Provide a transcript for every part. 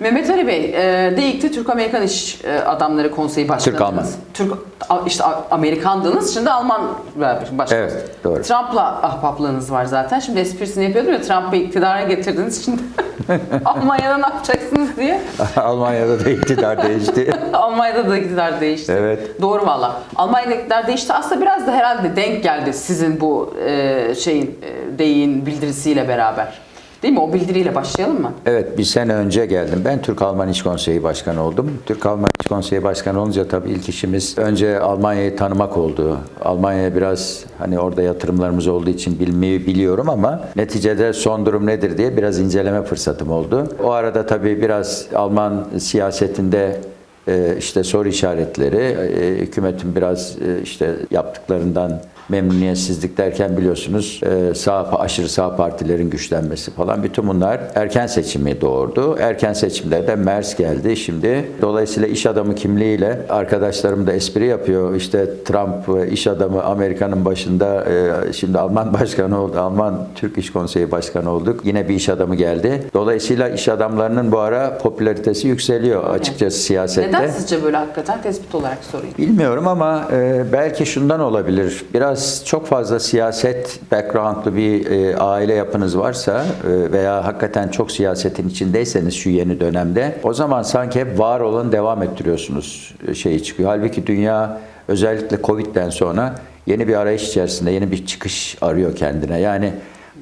Mehmet Ali Bey, e, DİK'te Türk-Amerikan İş e, Adamları Konseyi Başkanınız. Türk, a- işte A- Amerikandınız, şimdi Alman başkanınız. Evet, doğru. Trump'la ahbaplığınız var zaten. Şimdi esprisini yapıyordum ya, Trump'ı iktidara getirdiniz. Şimdi Almanya'da ne yapacaksınız diye. Almanya'da da iktidar değişti. Almanya'da da iktidar değişti. Evet. Doğru valla. Almanya'da iktidar değişti. Aslında biraz da herhalde denk geldi sizin bu e, şeyin, e, deyin bildirisiyle beraber. Değil mi? O bildiriyle başlayalım mı? Evet bir sene önce geldim. Ben Türk-Alman İş Konseyi Başkanı oldum. Türk-Alman İş Konseyi Başkanı olunca tabii ilk işimiz önce Almanya'yı tanımak oldu. Almanya'ya biraz hani orada yatırımlarımız olduğu için bilmeyi biliyorum ama neticede son durum nedir diye biraz inceleme fırsatım oldu. O arada tabii biraz Alman siyasetinde e, işte soru işaretleri, e, hükümetin biraz e, işte yaptıklarından memnuniyetsizlik derken biliyorsunuz e, sağ aşırı sağ partilerin güçlenmesi falan bütün bunlar erken seçimi doğurdu. Erken seçimde de Mers geldi şimdi. Dolayısıyla iş adamı kimliğiyle arkadaşlarım da espri yapıyor. İşte Trump e, iş adamı Amerika'nın başında e, şimdi Alman başkanı oldu. Alman Türk İş Konseyi Başkanı olduk. Yine bir iş adamı geldi. Dolayısıyla iş adamlarının bu ara popülaritesi yükseliyor açıkçası siyasette. Neden sizce böyle hakikaten tespit olarak sorayım? Bilmiyorum ama e, belki şundan olabilir. Biraz çok fazla siyaset backgroundlı bir e, aile yapınız varsa e, veya hakikaten çok siyasetin içindeyseniz şu yeni dönemde o zaman sanki hep var olan devam ettiriyorsunuz e, şeyi çıkıyor. Halbuki dünya özellikle Covid'den sonra yeni bir arayış içerisinde yeni bir çıkış arıyor kendine. Yani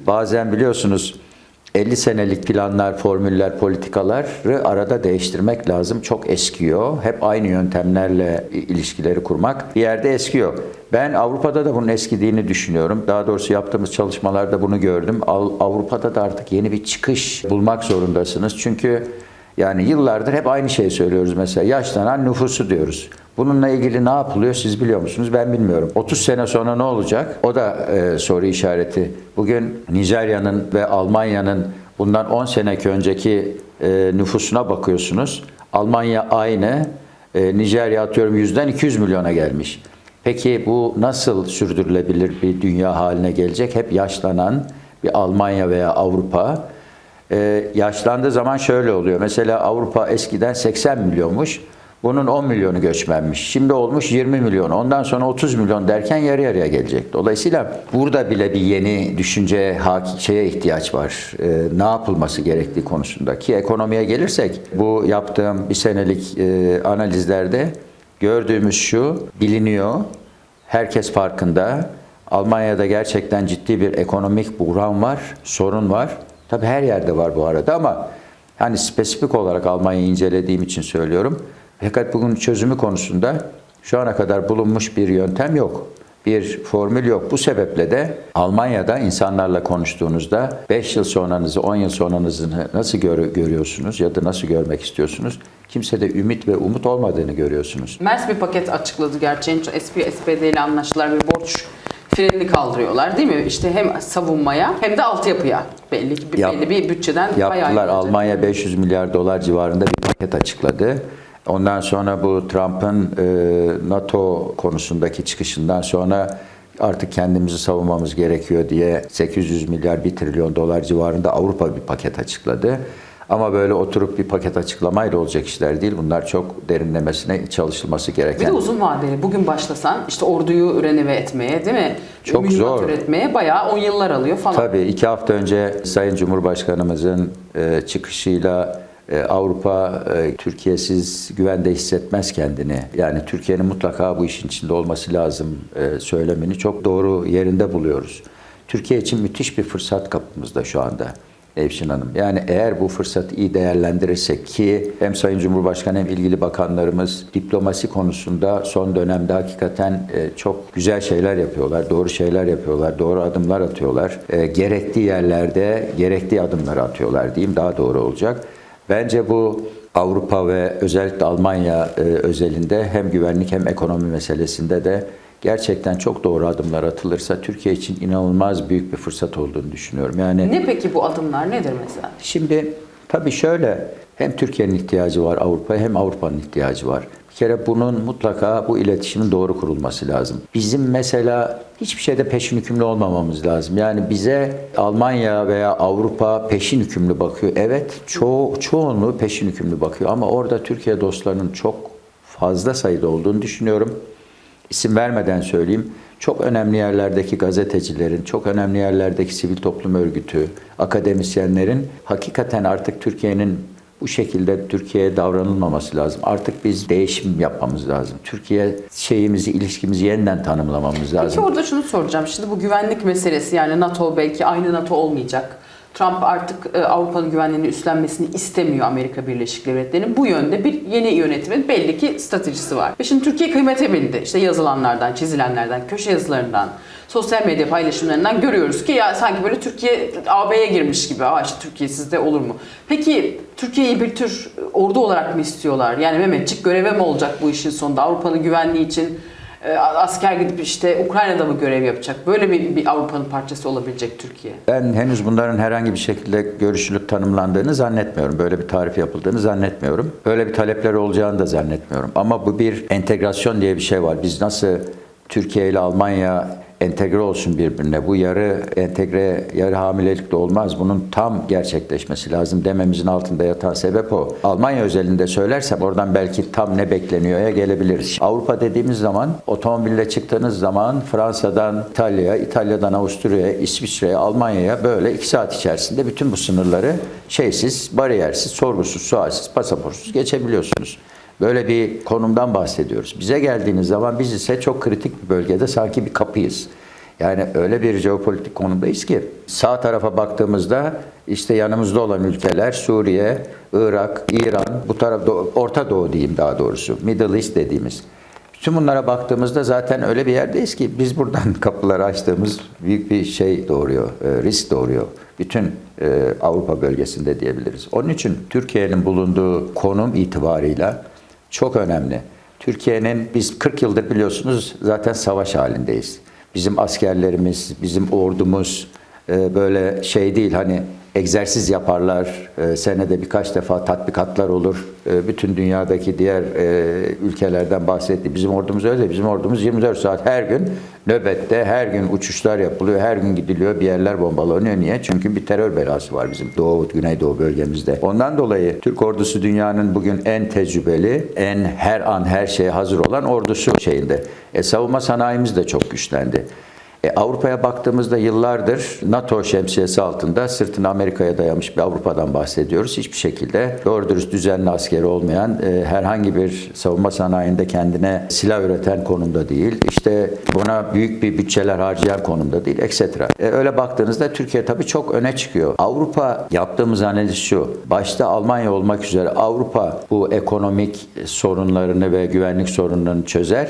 bazen biliyorsunuz 50 senelik planlar, formüller, politikaları arada değiştirmek lazım. Çok eskiyor. Hep aynı yöntemlerle ilişkileri kurmak bir yerde eskiyor. Ben Avrupa'da da bunun eskidiğini düşünüyorum. Daha doğrusu yaptığımız çalışmalarda bunu gördüm. Av- Avrupa'da da artık yeni bir çıkış bulmak zorundasınız. Çünkü yani yıllardır hep aynı şeyi söylüyoruz mesela. Yaşlanan nüfusu diyoruz. Bununla ilgili ne yapılıyor siz biliyor musunuz? Ben bilmiyorum. 30 sene sonra ne olacak? O da e, soru işareti. Bugün Nijerya'nın ve Almanya'nın bundan 10 seneki önceki e, nüfusuna bakıyorsunuz. Almanya aynı. E, Nijerya atıyorum yüzden 200 milyona gelmiş. Peki bu nasıl sürdürülebilir bir dünya haline gelecek? Hep yaşlanan bir Almanya veya Avrupa. Ee, yaşlandığı zaman şöyle oluyor. Mesela Avrupa eskiden 80 milyonmuş. Bunun 10 milyonu göçmenmiş. Şimdi olmuş 20 milyon. Ondan sonra 30 milyon derken yarı yarıya gelecek. Dolayısıyla burada bile bir yeni düşünce şeye ihtiyaç var. Ee, ne yapılması gerektiği konusunda. Ki ekonomiye gelirsek bu yaptığım bir senelik e, analizlerde gördüğümüz şu biliniyor. Herkes farkında. Almanya'da gerçekten ciddi bir ekonomik buhran var, sorun var. Tabii her yerde var bu arada ama hani spesifik olarak Almanya'yı incelediğim için söylüyorum. Fakat bugün çözümü konusunda şu ana kadar bulunmuş bir yöntem yok. Bir formül yok. Bu sebeple de Almanya'da insanlarla konuştuğunuzda 5 yıl sonranızı, 10 yıl sonranızı nasıl gör- görüyorsunuz ya da nasıl görmek istiyorsunuz? Kimsede ümit ve umut olmadığını görüyorsunuz. Mers bir paket açıkladı gerçi. SP, SPD ile anlaştılar bir borç frenini kaldırıyorlar değil mi? İşte hem savunmaya hem de altyapıya belli bir, Yap- belli bir bütçeden bayağı Yaptılar. Almanya 500 milyar dolar civarında bir paket açıkladı. Ondan sonra bu Trump'ın e, NATO konusundaki çıkışından sonra artık kendimizi savunmamız gerekiyor diye 800 milyar 1 trilyon dolar civarında Avrupa bir paket açıkladı. Ama böyle oturup bir paket açıklamayla olacak işler değil. Bunlar çok derinlemesine çalışılması Bir de gereken. uzun vadeli. Bugün başlasan işte orduyu renove etmeye değil mi? Çok Mühimmat zor. üretmeye bayağı 10 yıllar alıyor falan. Tabii iki hafta önce Sayın Cumhurbaşkanımızın e, çıkışıyla Avrupa e, Türkiye'siz güvende hissetmez kendini. Yani Türkiye'nin mutlaka bu işin içinde olması lazım e, söylemini çok doğru yerinde buluyoruz. Türkiye için müthiş bir fırsat kapımızda şu anda. Evşin Hanım. Yani eğer bu fırsatı iyi değerlendirirsek ki hem Sayın Cumhurbaşkanı hem ilgili bakanlarımız diplomasi konusunda son dönemde hakikaten e, çok güzel şeyler yapıyorlar, doğru şeyler yapıyorlar, doğru adımlar atıyorlar. E, gerektiği yerlerde gerektiği adımları atıyorlar diyeyim daha doğru olacak. Bence bu Avrupa ve özellikle Almanya e, özelinde hem güvenlik hem ekonomi meselesinde de gerçekten çok doğru adımlar atılırsa Türkiye için inanılmaz büyük bir fırsat olduğunu düşünüyorum. Yani Ne peki bu adımlar nedir mesela? Şimdi tabii şöyle Hem Türkiye'nin ihtiyacı var Avrupa'ya hem Avrupa'nın ihtiyacı var. Bir kere bunun mutlaka bu iletişimin doğru kurulması lazım. Bizim mesela hiçbir şeyde peşin hükümlü olmamamız lazım. Yani bize Almanya veya Avrupa peşin hükümlü bakıyor. Evet, çoğu, çoğunluğu peşin hükümlü bakıyor ama orada Türkiye dostlarının çok fazla sayıda olduğunu düşünüyorum. İsim vermeden söyleyeyim. Çok önemli yerlerdeki gazetecilerin, çok önemli yerlerdeki sivil toplum örgütü, akademisyenlerin hakikaten artık Türkiye'nin bu şekilde Türkiye'ye davranılmaması lazım. Artık biz değişim yapmamız lazım. Türkiye şeyimizi, ilişkimizi yeniden tanımlamamız Peki lazım. orada şunu soracağım. Şimdi bu güvenlik meselesi yani NATO belki aynı NATO olmayacak. Trump artık e, Avrupa'nın güvenliğini üstlenmesini istemiyor Amerika Birleşik Devletleri'nin. Bu yönde bir yeni yönetimin belli ki stratejisi var. Ve şimdi Türkiye kıymete bindi. İşte yazılanlardan, çizilenlerden, köşe yazılarından, sosyal medya paylaşımlarından görüyoruz ki ya sanki böyle Türkiye AB'ye girmiş gibi. Aa işte Türkiye sizde olur mu? Peki Türkiye'yi bir tür ordu olarak mı istiyorlar? Yani Mehmetçik göreve mi olacak bu işin sonunda? Avrupa'nın güvenliği için asker gidip işte Ukrayna'da mı görev yapacak? Böyle bir, bir Avrupa'nın parçası olabilecek Türkiye. Ben henüz bunların herhangi bir şekilde görüşülüp tanımlandığını zannetmiyorum. Böyle bir tarif yapıldığını zannetmiyorum. Böyle bir talepler olacağını da zannetmiyorum. Ama bu bir entegrasyon diye bir şey var. Biz nasıl Türkiye ile Almanya entegre olsun birbirine. Bu yarı entegre, yarı hamilelik de olmaz. Bunun tam gerçekleşmesi lazım dememizin altında yatan sebep o. Almanya özelinde söylersem oradan belki tam ne bekleniyor'ya gelebiliriz. Avrupa dediğimiz zaman otomobille çıktığınız zaman Fransa'dan İtalya'ya, İtalya'dan Avusturya'ya, İsviçre'ye, Almanya'ya böyle iki saat içerisinde bütün bu sınırları şeysiz, bariyersiz, sorgusuz, sualsiz, pasaportsuz geçebiliyorsunuz. Böyle bir konumdan bahsediyoruz. Bize geldiğiniz zaman biz ise çok kritik bir bölgede sanki bir kapıyız. Yani öyle bir jeopolitik konumdayız ki sağ tarafa baktığımızda işte yanımızda olan ülkeler Suriye, Irak, İran, bu taraf Orta Doğu diyeyim daha doğrusu, Middle East dediğimiz. Bütün bunlara baktığımızda zaten öyle bir yerdeyiz ki biz buradan kapıları açtığımız büyük bir şey doğuruyor, e, risk doğuruyor. Bütün e, Avrupa bölgesinde diyebiliriz. Onun için Türkiye'nin bulunduğu konum itibarıyla çok önemli. Türkiye'nin biz 40 yıldır biliyorsunuz zaten savaş halindeyiz. Bizim askerlerimiz, bizim ordumuz e, böyle şey değil hani egzersiz yaparlar, e, senede birkaç defa tatbikatlar olur. E, bütün dünyadaki diğer e, ülkelerden bahsetti. Bizim ordumuz öyle. Bizim ordumuz 24 saat her gün nöbette, her gün uçuşlar yapılıyor, her gün gidiliyor, bir yerler bombalanıyor. Niye? Çünkü bir terör belası var bizim Doğu, Güneydoğu bölgemizde. Ondan dolayı Türk ordusu dünyanın bugün en tecrübeli, en her an her şeye hazır olan ordusu şeyinde. E, savunma sanayimiz de çok güçlendi. E, Avrupa'ya baktığımızda yıllardır NATO şemsiyesi altında sırtını Amerika'ya dayamış bir Avrupa'dan bahsediyoruz. Hiçbir şekilde doğru dürüst düzenli askeri olmayan, e, herhangi bir savunma sanayinde kendine silah üreten konumda değil. İşte buna büyük bir bütçeler harcayan konumda değil, etc. E, öyle baktığınızda Türkiye tabii çok öne çıkıyor. Avrupa yaptığımız analiz şu. Başta Almanya olmak üzere Avrupa bu ekonomik sorunlarını ve güvenlik sorunlarını çözer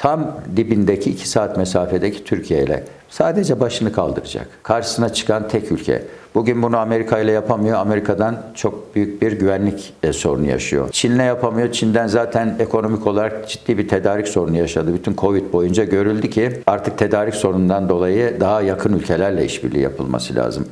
tam dibindeki iki saat mesafedeki Türkiye ile sadece başını kaldıracak. Karşısına çıkan tek ülke. Bugün bunu Amerika ile yapamıyor. Amerika'dan çok büyük bir güvenlik e, sorunu yaşıyor. Çin'le yapamıyor. Çin'den zaten ekonomik olarak ciddi bir tedarik sorunu yaşadı. Bütün Covid boyunca görüldü ki artık tedarik sorunundan dolayı daha yakın ülkelerle işbirliği yapılması lazım.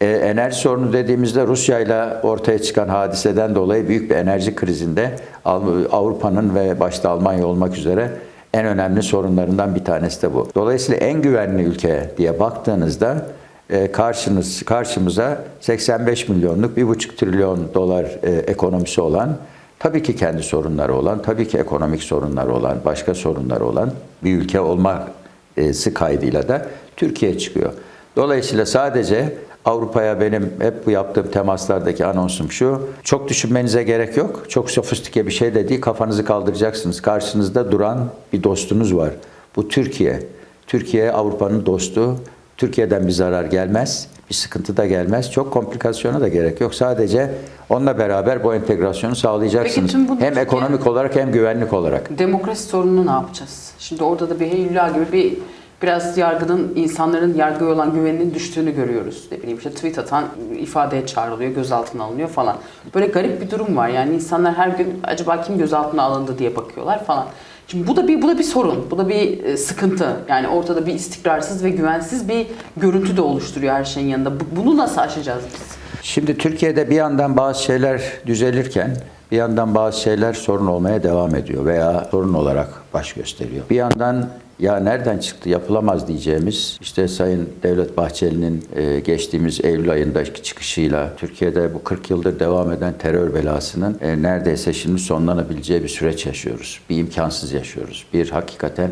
E, enerji sorunu dediğimizde Rusya ile ortaya çıkan hadiseden dolayı büyük bir enerji krizinde Av- Avrupa'nın ve başta Almanya olmak üzere en önemli sorunlarından bir tanesi de bu. Dolayısıyla en güvenli ülke diye baktığınızda e, karşınız karşımıza 85 milyonluk 1,5 trilyon dolar e, ekonomisi olan tabii ki kendi sorunları olan, tabii ki ekonomik sorunları olan, başka sorunları olan bir ülke olması kaydıyla da Türkiye çıkıyor. Dolayısıyla sadece Avrupa'ya benim hep bu yaptığım temaslardaki anonsum şu. Çok düşünmenize gerek yok. Çok sofistike bir şey de değil. Kafanızı kaldıracaksınız. Karşınızda duran bir dostunuz var. Bu Türkiye. Türkiye Avrupa'nın dostu. Türkiye'den bir zarar gelmez. Bir sıkıntı da gelmez. Çok komplikasyona da gerek yok. Sadece onunla beraber bu entegrasyonu sağlayacaksınız. Peki hem ekonomik olarak hem güvenlik olarak. Demokrasi sorununu ne yapacağız? Şimdi orada da bir heyülla gibi bir biraz yargının, insanların yargıya olan güveninin düştüğünü görüyoruz. Ne bileyim işte tweet atan ifadeye çağrılıyor, gözaltına alınıyor falan. Böyle garip bir durum var. Yani insanlar her gün acaba kim gözaltına alındı diye bakıyorlar falan. Şimdi bu da bir bu da bir sorun. Bu da bir e, sıkıntı. Yani ortada bir istikrarsız ve güvensiz bir görüntü de oluşturuyor her şeyin yanında. Bu- Bunu nasıl aşacağız biz? Şimdi Türkiye'de bir yandan bazı şeyler düzelirken bir yandan bazı şeyler sorun olmaya devam ediyor veya sorun olarak baş gösteriyor. Bir yandan ya nereden çıktı yapılamaz diyeceğimiz işte Sayın Devlet Bahçeli'nin e, geçtiğimiz Eylül ayındaki çıkışıyla Türkiye'de bu 40 yıldır devam eden terör belasının e, neredeyse şimdi sonlanabileceği bir süreç yaşıyoruz. Bir imkansız yaşıyoruz. Bir hakikaten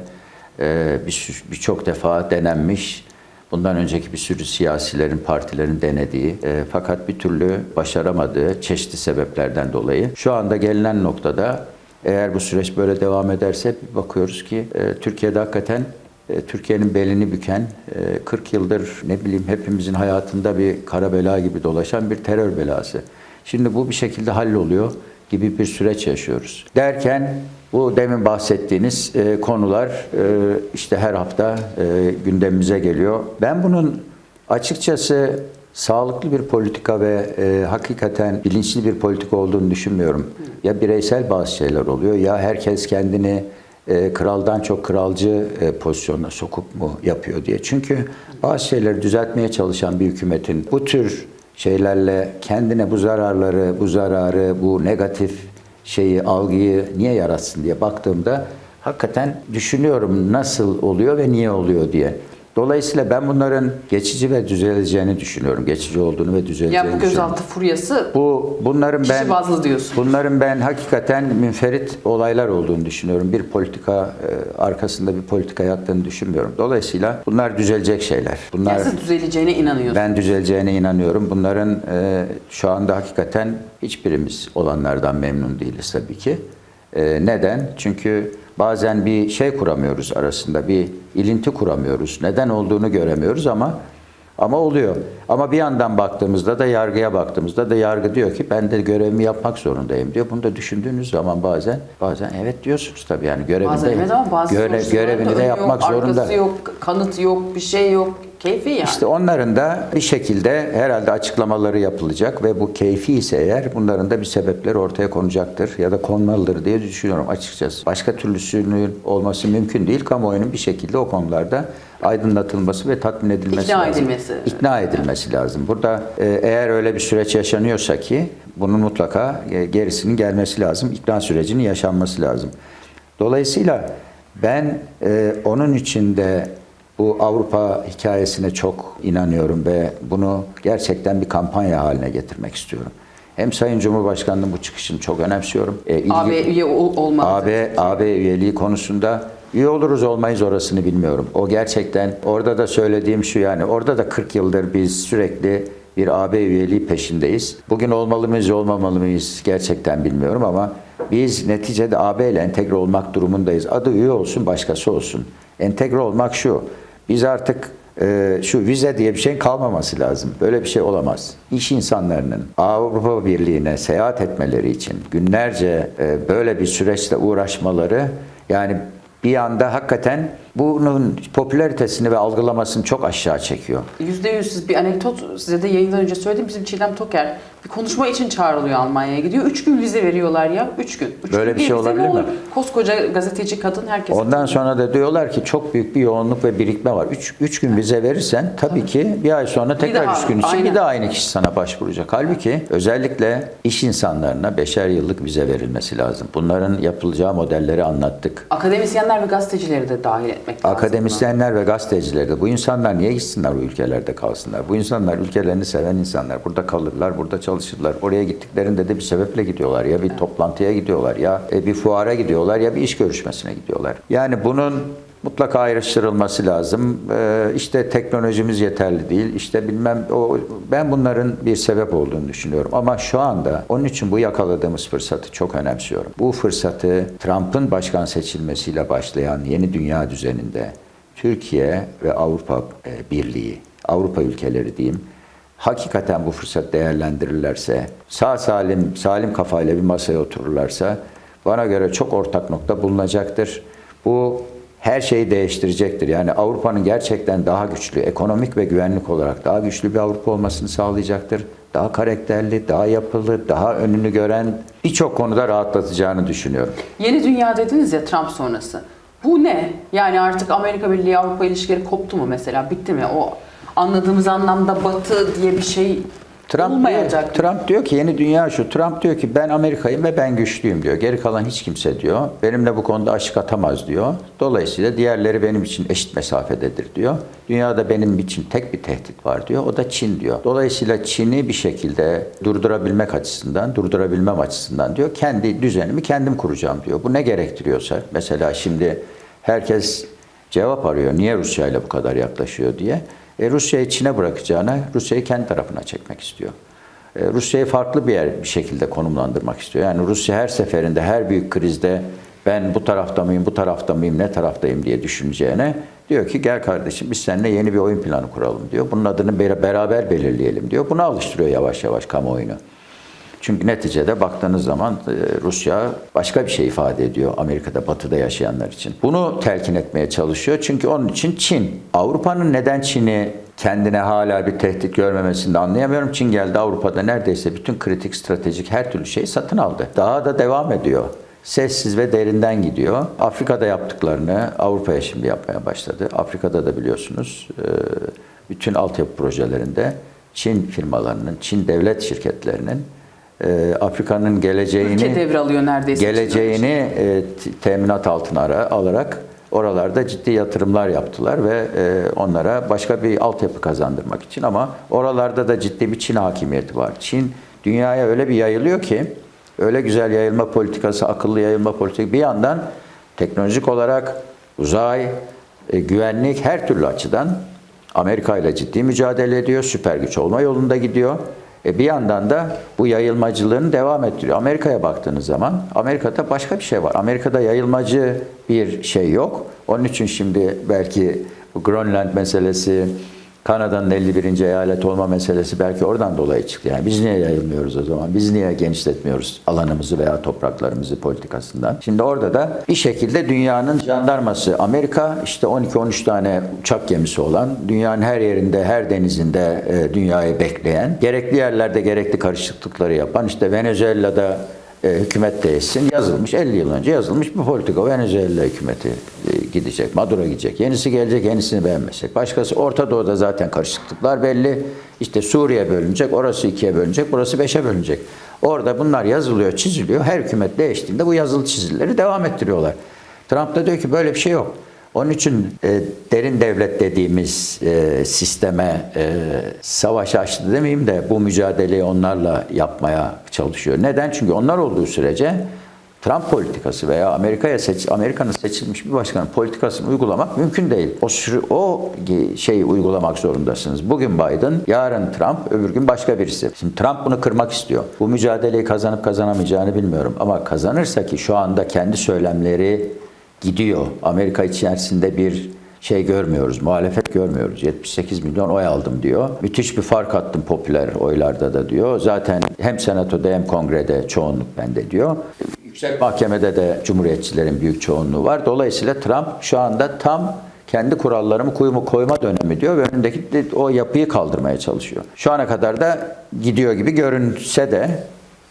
e, bir birçok defa denenmiş Bundan önceki bir sürü siyasilerin, partilerin denediği e, fakat bir türlü başaramadığı çeşitli sebeplerden dolayı şu anda gelinen noktada eğer bu süreç böyle devam ederse bakıyoruz ki e, Türkiye'de hakikaten e, Türkiye'nin belini büken e, 40 yıldır ne bileyim hepimizin hayatında bir kara bela gibi dolaşan bir terör belası. Şimdi bu bir şekilde halloluyor gibi bir süreç yaşıyoruz. Derken bu demin bahsettiğiniz e, konular e, işte her hafta e, gündemimize geliyor. Ben bunun açıkçası sağlıklı bir politika ve e, hakikaten bilinçli bir politika olduğunu düşünmüyorum. Ya bireysel bazı şeyler oluyor ya herkes kendini e, kraldan çok kralcı e, pozisyonuna sokup mu yapıyor diye. Çünkü bazı şeyleri düzeltmeye çalışan bir hükümetin bu tür şeylerle kendine bu zararları, bu zararı, bu negatif şeyi, algıyı niye yaratsın diye baktığımda hakikaten düşünüyorum nasıl oluyor ve niye oluyor diye. Dolayısıyla ben bunların geçici ve düzeleceğini düşünüyorum. Geçici olduğunu ve düzeleceğini Ya bu gözaltı furyası Bu bunların Kişi ben bazlı diyorsun. Bunların ben hakikaten münferit olaylar olduğunu düşünüyorum. Bir politika e, arkasında bir politika yattığını düşünmüyorum. Dolayısıyla bunlar düzelecek şeyler. Bunlar nasıl düzeleceğine inanıyorsun. ben düzeleceğine inanıyorum. Bunların e, şu anda hakikaten hiçbirimiz olanlardan memnun değiliz tabii ki. E, neden? Çünkü bazen bir şey kuramıyoruz arasında, bir ilinti kuramıyoruz. Neden olduğunu göremiyoruz ama ama oluyor. Ama bir yandan baktığımızda da yargıya baktığımızda da yargı diyor ki ben de görevimi yapmak zorundayım diyor. Bunu da düşündüğünüz zaman bazen bazen evet diyorsunuz tabii yani görevinde Bazen evet ama bazı göre- görevini de önü yapmak yok, zorunda. Arkası yok, kanıt yok, bir şey yok. Keyfi yani. İşte onların da bir şekilde herhalde açıklamaları yapılacak ve bu keyfi ise eğer bunların da bir sebepleri ortaya konacaktır ya da konmalıdır diye düşünüyorum açıkçası. Başka türlüsünün olması mümkün değil. Kamuoyunun bir şekilde o konularda aydınlatılması ve tatmin edilmesi İkna lazım. edilmesi. İkna edilmesi lazım. Burada e, eğer öyle bir süreç yaşanıyorsa ki bunun mutlaka e, gerisinin gelmesi lazım. İkna sürecinin yaşanması lazım. Dolayısıyla ben e, onun içinde bu Avrupa hikayesine çok inanıyorum ve bunu gerçekten bir kampanya haline getirmek istiyorum. Hem Sayın Cumhurbaşkanı'nın bu çıkışını çok önemsiyorum. E, ilgi- AB üye ol- olmalı. AB, AB üyeliği konusunda üye oluruz olmayız orasını bilmiyorum. O gerçekten orada da söylediğim şu yani orada da 40 yıldır biz sürekli bir AB üyeliği peşindeyiz. Bugün olmalı mıyız olmamalı mıyız gerçekten bilmiyorum ama biz neticede AB ile entegre olmak durumundayız. Adı üye olsun başkası olsun. Entegre olmak şu. Biz artık e, şu vize diye bir şeyin kalmaması lazım. Böyle bir şey olamaz. İş insanlarının Avrupa Birliği'ne seyahat etmeleri için günlerce e, böyle bir süreçle uğraşmaları yani bir anda hakikaten bunun popülaritesini ve algılamasını çok aşağı çekiyor. Yüzde yüz siz bir anekdot size de yayından önce söyledim. Bizim Çiğdem Toker bir konuşma için çağrılıyor Almanya'ya gidiyor. Üç gün vize veriyorlar ya. Üç gün. Üç Böyle gün bir şey vize ne olabilir mi? Koskoca gazeteci kadın herkes. Ondan sonra da diyorlar ki çok büyük bir yoğunluk ve birikme var. Üç, üç gün vize verirsen tabii ki bir ay sonra tekrar daha, üç gün için aynen. bir daha aynı kişi sana başvuracak. Halbuki özellikle iş insanlarına beşer yıllık vize verilmesi lazım. Bunların yapılacağı modelleri anlattık. Akademisyenler ve gazetecileri de dahil etmek lazım. Akademisyenler ve gazeteciler de bu insanlar niye gitsinler o ülkelerde kalsınlar? Bu insanlar ülkelerini seven insanlar. Burada kalırlar, burada çalışırlar. Oraya gittiklerinde de bir sebeple gidiyorlar. Ya bir toplantıya gidiyorlar ya e, bir fuara gidiyorlar ya bir iş görüşmesine gidiyorlar. Yani bunun mutlaka ayrıştırılması lazım. Ee, işte teknolojimiz yeterli değil. İşte bilmem o ben bunların bir sebep olduğunu düşünüyorum. Ama şu anda onun için bu yakaladığımız fırsatı çok önemsiyorum. Bu fırsatı Trump'ın başkan seçilmesiyle başlayan yeni dünya düzeninde Türkiye ve Avrupa e, Birliği, Avrupa ülkeleri diyeyim, hakikaten bu fırsat değerlendirirlerse, sağ salim, salim kafayla bir masaya otururlarsa bana göre çok ortak nokta bulunacaktır. Bu her şeyi değiştirecektir. Yani Avrupa'nın gerçekten daha güçlü, ekonomik ve güvenlik olarak daha güçlü bir Avrupa olmasını sağlayacaktır. Daha karakterli, daha yapılı, daha önünü gören birçok konuda rahatlatacağını düşünüyorum. Yeni dünya dediniz ya Trump sonrası. Bu ne? Yani artık Amerika Birliği Avrupa ilişkileri koptu mu mesela? Bitti mi? O anladığımız anlamda batı diye bir şey Trump olmayacak. Diyor, Trump diyor ki yeni dünya şu. Trump diyor ki ben Amerika'yım ve ben güçlüyüm diyor. Geri kalan hiç kimse diyor. Benimle bu konuda aşık atamaz diyor. Dolayısıyla diğerleri benim için eşit mesafededir diyor. Dünyada benim için tek bir tehdit var diyor. O da Çin diyor. Dolayısıyla Çin'i bir şekilde durdurabilmek açısından, durdurabilmem açısından diyor. Kendi düzenimi kendim kuracağım diyor. Bu ne gerektiriyorsa. Mesela şimdi herkes cevap arıyor. Niye Rusya ile bu kadar yaklaşıyor diye. E, Rusya'yı Çin'e bırakacağına Rusya'yı kendi tarafına çekmek istiyor. E, Rusya'yı farklı bir yer bir şekilde konumlandırmak istiyor. Yani Rusya her seferinde her büyük krizde ben bu tarafta mıyım, bu tarafta mıyım, ne taraftayım diye düşüneceğine diyor ki gel kardeşim biz seninle yeni bir oyun planı kuralım diyor. Bunun adını ber- beraber belirleyelim diyor. Buna alıştırıyor yavaş yavaş kamuoyunu. Çünkü neticede baktığınız zaman e, Rusya başka bir şey ifade ediyor Amerika'da, Batı'da yaşayanlar için. Bunu telkin etmeye çalışıyor. Çünkü onun için Çin. Avrupa'nın neden Çin'i kendine hala bir tehdit görmemesini de anlayamıyorum. Çin geldi Avrupa'da neredeyse bütün kritik, stratejik her türlü şeyi satın aldı. Daha da devam ediyor. Sessiz ve derinden gidiyor. Afrika'da yaptıklarını Avrupa'ya şimdi yapmaya başladı. Afrika'da da biliyorsunuz e, bütün altyapı projelerinde Çin firmalarının, Çin devlet şirketlerinin e, Afrika'nın geleceğini Ülke devralıyor neredeyse. geleceğini e, teminat altına ara- alarak oralarda ciddi yatırımlar yaptılar ve e, onlara başka bir altyapı kazandırmak için ama oralarda da ciddi bir Çin hakimiyeti var. Çin dünyaya öyle bir yayılıyor ki öyle güzel yayılma politikası, akıllı yayılma politikası bir yandan teknolojik olarak uzay, e, güvenlik her türlü açıdan Amerika ile ciddi mücadele ediyor. Süper güç olma yolunda gidiyor. E bir yandan da bu yayılmacılığını devam ettiriyor. Amerika'ya baktığınız zaman Amerika'da başka bir şey var. Amerika'da yayılmacı bir şey yok. Onun için şimdi belki Grönland meselesi, Kanada'nın 51. eyalet olma meselesi belki oradan dolayı çıktı. Yani biz niye yayılmıyoruz o zaman? Biz niye genişletmiyoruz alanımızı veya topraklarımızı politikasından? Şimdi orada da bir şekilde dünyanın jandarması Amerika işte 12-13 tane uçak gemisi olan dünyanın her yerinde, her denizinde e, dünyayı bekleyen, gerekli yerlerde gerekli karışıklıkları yapan işte Venezuela'da e, hükümet değişsin yazılmış 50 yıl önce yazılmış bir politika Venezuela hükümeti gidecek Maduro gidecek. Yenisi gelecek yenisini beğenmezsek başkası Orta Doğu'da zaten karışıklıklar belli. İşte Suriye bölünecek orası ikiye bölünecek burası beşe bölünecek. Orada bunlar yazılıyor çiziliyor. Her hükümet değiştiğinde bu yazılı çizileri devam ettiriyorlar. Trump da diyor ki böyle bir şey yok. Onun için e, derin devlet dediğimiz e, sisteme e, savaş açtı demeyeyim de bu mücadeleyi onlarla yapmaya çalışıyor. Neden? Çünkü onlar olduğu sürece Trump politikası veya Amerika'ya seç Amerika'nın seçilmiş bir başkanın politikasını uygulamak mümkün değil. O sürü o şeyi uygulamak zorundasınız. Bugün Biden, yarın Trump, öbür gün başka birisi. Şimdi Trump bunu kırmak istiyor. Bu mücadeleyi kazanıp kazanamayacağını bilmiyorum ama kazanırsa ki şu anda kendi söylemleri gidiyor. Amerika içerisinde bir şey görmüyoruz, muhalefet görmüyoruz. 78 milyon oy aldım diyor. Müthiş bir fark attım popüler oylarda da diyor. Zaten hem senatoda hem kongrede çoğunluk bende diyor. Yüksek mahkemede de cumhuriyetçilerin büyük çoğunluğu var. Dolayısıyla Trump şu anda tam kendi kurallarımı koyma, koyma dönemi diyor ve önündeki de o yapıyı kaldırmaya çalışıyor. Şu ana kadar da gidiyor gibi görünse de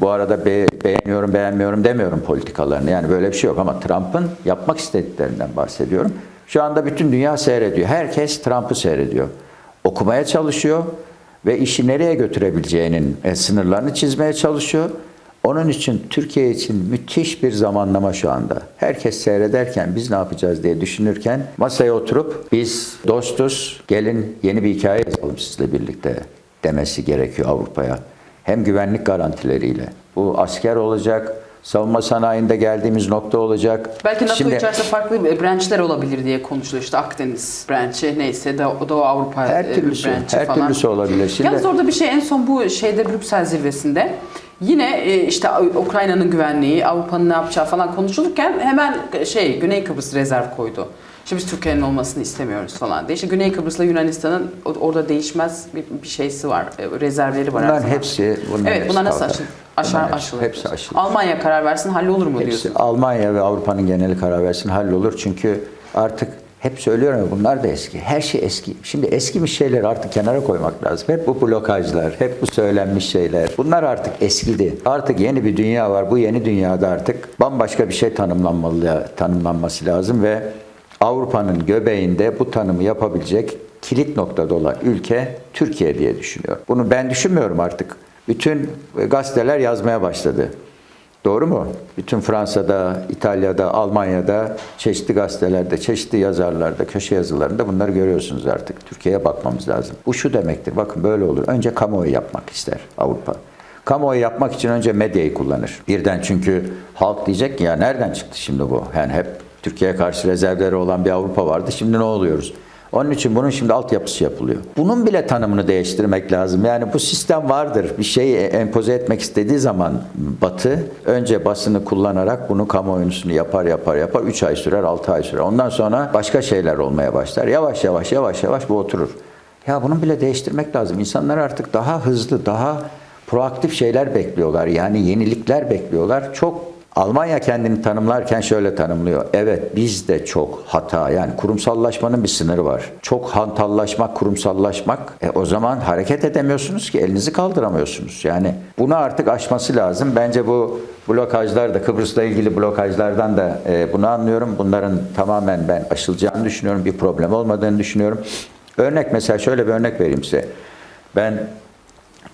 bu arada be- beğeniyorum beğenmiyorum demiyorum politikalarını. Yani böyle bir şey yok ama Trump'ın yapmak istediklerinden bahsediyorum. Şu anda bütün dünya seyrediyor. Herkes Trump'ı seyrediyor. Okumaya çalışıyor ve işi nereye götürebileceğinin e, sınırlarını çizmeye çalışıyor. Onun için Türkiye için müthiş bir zamanlama şu anda. Herkes seyrederken biz ne yapacağız diye düşünürken masaya oturup biz dostuz gelin yeni bir hikaye yazalım sizle birlikte demesi gerekiyor Avrupa'ya hem güvenlik garantileriyle. Bu asker olacak, savunma sanayinde geldiğimiz nokta olacak. Belki NATO Şimdi içerisinde farklı branchler olabilir diye konuşuluyor. İşte Akdeniz branchi neyse Doğu, Doğu Avrupa her e, türlüsü, branchi her falan. türlüsü olabilir. Şimdi Yalnız orada bir şey en son bu şeyde Brüksel zirvesinde yine e, işte Ukrayna'nın güvenliği, Avrupa'nın ne yapacağı falan konuşulurken hemen şey Güney Kıbrıs rezerv koydu. İşte biz Türkiye'nin olmasını istemiyoruz falan diye. İşte Güney Kıbrıs'la Yunanistan'ın orada değişmez bir, bir şeysi var. e, Rezervleri var. bunların hepsi bunların Evet bunlar nasıl kalkar. aşıl, Bunların aşağı hepsi- aşılır? Hepsi aşılır. Almanya karar versin hallolur mu Hepsi diyorsun? Almanya ve Avrupa'nın geneli karar versin hallolur. Çünkü artık hep söylüyorum ya bunlar da eski. Her şey eski. Şimdi eskimiş şeyleri artık kenara koymak lazım. Hep bu blokajlar, hep bu söylenmiş şeyler. Bunlar artık eskidi. Artık yeni bir dünya var. Bu yeni dünyada artık bambaşka bir şey tanımlanmalı, tanımlanması lazım ve Avrupa'nın göbeğinde bu tanımı yapabilecek kilit noktada olan ülke Türkiye diye düşünüyorum. Bunu ben düşünmüyorum artık. Bütün gazeteler yazmaya başladı. Doğru mu? Bütün Fransa'da, İtalya'da, Almanya'da, çeşitli gazetelerde, çeşitli yazarlarda, köşe yazılarında bunları görüyorsunuz artık. Türkiye'ye bakmamız lazım. Bu şu demektir. Bakın böyle olur. Önce kamuoyu yapmak ister Avrupa. Kamuoyu yapmak için önce medyayı kullanır. Birden çünkü halk diyecek ki ya nereden çıktı şimdi bu? Yani hep Türkiye'ye karşı rezervleri olan bir Avrupa vardı. Şimdi ne oluyoruz? Onun için bunun şimdi altyapısı yapılıyor. Bunun bile tanımını değiştirmek lazım. Yani bu sistem vardır. Bir şeyi empoze etmek istediği zaman Batı önce basını kullanarak bunu kamuoyunusunu yapar yapar yapar. 3 ay sürer, 6 ay sürer. Ondan sonra başka şeyler olmaya başlar. Yavaş yavaş yavaş yavaş bu oturur. Ya bunu bile değiştirmek lazım. İnsanlar artık daha hızlı, daha proaktif şeyler bekliyorlar. Yani yenilikler bekliyorlar. Çok Almanya kendini tanımlarken şöyle tanımlıyor. Evet bizde çok hata yani kurumsallaşmanın bir sınırı var. Çok hantallaşmak, kurumsallaşmak. E, o zaman hareket edemiyorsunuz ki elinizi kaldıramıyorsunuz. Yani bunu artık aşması lazım. Bence bu blokajlar da Kıbrıs'la ilgili blokajlardan da e, bunu anlıyorum. Bunların tamamen ben aşılacağını düşünüyorum. Bir problem olmadığını düşünüyorum. Örnek mesela şöyle bir örnek vereyim size. Ben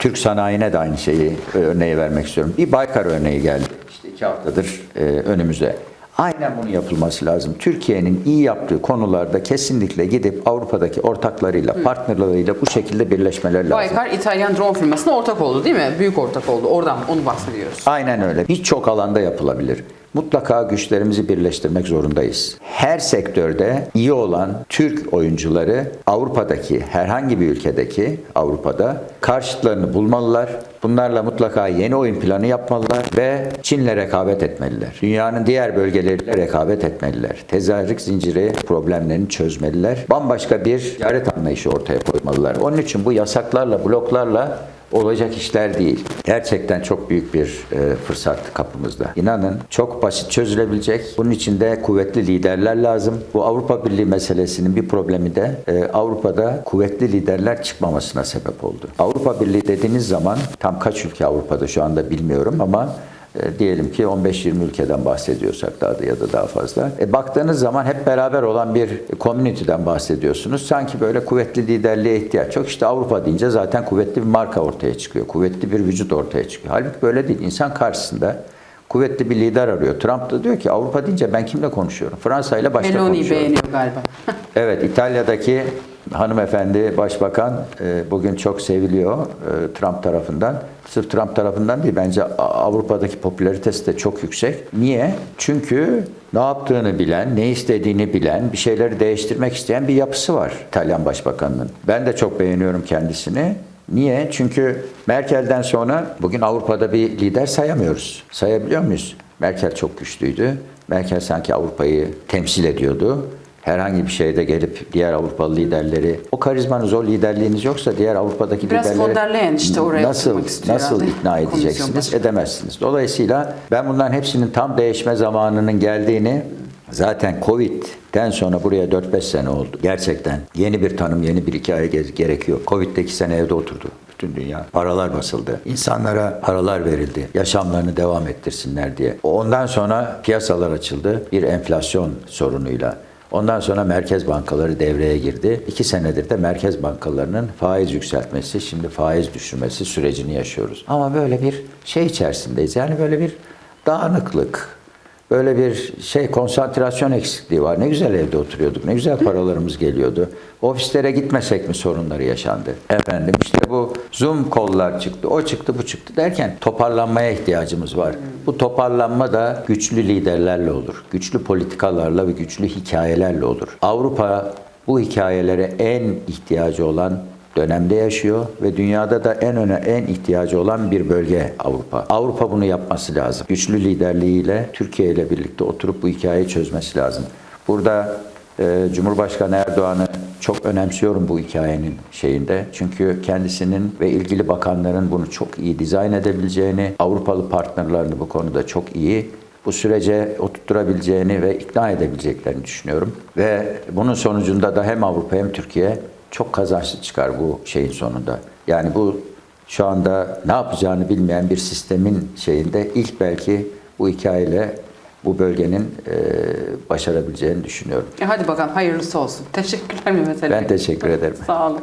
Türk sanayine de aynı şeyi e, örneği vermek istiyorum. Bir Baykar örneği geldi. İşte iki haftadır e, önümüze. Aynen bunun yapılması lazım. Türkiye'nin iyi yaptığı konularda kesinlikle gidip Avrupa'daki ortaklarıyla, partnerleriyle bu şekilde birleşmeler lazım. Baykar İtalyan drone firmasına ortak oldu değil mi? Büyük ortak oldu. Oradan onu bahsediyoruz. Aynen öyle. Birçok alanda yapılabilir. Mutlaka güçlerimizi birleştirmek zorundayız. Her sektörde iyi olan Türk oyuncuları Avrupa'daki herhangi bir ülkedeki Avrupa'da karşıtlarını bulmalılar. Bunlarla mutlaka yeni oyun planı yapmalılar ve Çin'le rekabet etmeliler. Dünyanın diğer bölgeleriyle rekabet etmeliler. Tedarik zinciri problemlerini çözmeliler. Bambaşka bir ticaret anlayışı ortaya koymalılar. Onun için bu yasaklarla, bloklarla olacak işler değil. Gerçekten çok büyük bir e, fırsat kapımızda. İnanın çok basit çözülebilecek. Bunun için de kuvvetli liderler lazım. Bu Avrupa Birliği meselesinin bir problemi de e, Avrupa'da kuvvetli liderler çıkmamasına sebep oldu. Avrupa Birliği dediğiniz zaman tam kaç ülke Avrupa'da şu anda bilmiyorum ama e, diyelim ki 15-20 ülkeden bahsediyorsak daha da ya da daha fazla. E, baktığınız zaman hep beraber olan bir community'den bahsediyorsunuz. Sanki böyle kuvvetli liderliğe ihtiyaç yok. İşte Avrupa deyince zaten kuvvetli bir marka ortaya çıkıyor. Kuvvetli bir vücut ortaya çıkıyor. Halbuki böyle değil. İnsan karşısında kuvvetli bir lider arıyor. Trump da diyor ki Avrupa deyince ben kimle konuşuyorum? Fransa ile başta Meloni konuşuyorum. beğeniyor galiba. Evet, İtalya'daki hanımefendi başbakan e, bugün çok seviliyor e, Trump tarafından. Sırf Trump tarafından değil, bence Avrupa'daki popülaritesi de çok yüksek. Niye? Çünkü ne yaptığını bilen, ne istediğini bilen, bir şeyleri değiştirmek isteyen bir yapısı var İtalyan başbakanının. Ben de çok beğeniyorum kendisini. Niye? Çünkü Merkel'den sonra bugün Avrupa'da bir lider sayamıyoruz. Sayabiliyor muyuz? Merkel çok güçlüydü. Merkel sanki Avrupa'yı temsil ediyordu herhangi bir şeyde gelip diğer Avrupalı liderleri o karizmanız o liderliğiniz yoksa diğer Avrupa'daki Biraz liderleri işte oraya nasıl nasıl herhalde. ikna edeceksiniz? Edemezsiniz. Dolayısıyla ben bunların hepsinin tam değişme zamanının geldiğini zaten Covid'den sonra buraya 4-5 sene oldu. Gerçekten yeni bir tanım, yeni bir hikaye ge- gerekiyor. Covid'de 2 sene evde oturdu bütün dünya. Paralar basıldı. İnsanlara paralar verildi. Yaşamlarını devam ettirsinler diye. Ondan sonra piyasalar açıldı. Bir enflasyon sorunuyla. Ondan sonra merkez bankaları devreye girdi. İki senedir de merkez bankalarının faiz yükseltmesi, şimdi faiz düşürmesi sürecini yaşıyoruz. Ama böyle bir şey içerisindeyiz. Yani böyle bir dağınıklık, böyle bir şey konsantrasyon eksikliği var. Ne güzel evde oturuyorduk, ne güzel paralarımız geliyordu. Ofislere gitmesek mi sorunları yaşandı? Efendim işte bu Zoom kollar çıktı, o çıktı, bu çıktı derken toparlanmaya ihtiyacımız var. Bu toparlanma da güçlü liderlerle olur. Güçlü politikalarla ve güçlü hikayelerle olur. Avrupa bu hikayelere en ihtiyacı olan dönemde yaşıyor ve dünyada da en öne en ihtiyacı olan bir bölge Avrupa. Avrupa bunu yapması lazım. Güçlü liderliğiyle Türkiye ile birlikte oturup bu hikayeyi çözmesi lazım. Burada e, Cumhurbaşkanı Erdoğan'ı çok önemsiyorum bu hikayenin şeyinde. Çünkü kendisinin ve ilgili bakanların bunu çok iyi dizayn edebileceğini, Avrupalı partnerlerini bu konuda çok iyi bu sürece oturtturabileceğini ve ikna edebileceklerini düşünüyorum. Ve bunun sonucunda da hem Avrupa hem Türkiye çok kazançlı çıkar bu şeyin sonunda. Yani bu şu anda ne yapacağını bilmeyen bir sistemin şeyinde ilk belki bu hikayeyle bu bölgenin e, başarabileceğini düşünüyorum. E hadi bakalım hayırlısı olsun. Teşekkürler Mehmet Ali Ben teşekkür ederim. Sağ olun.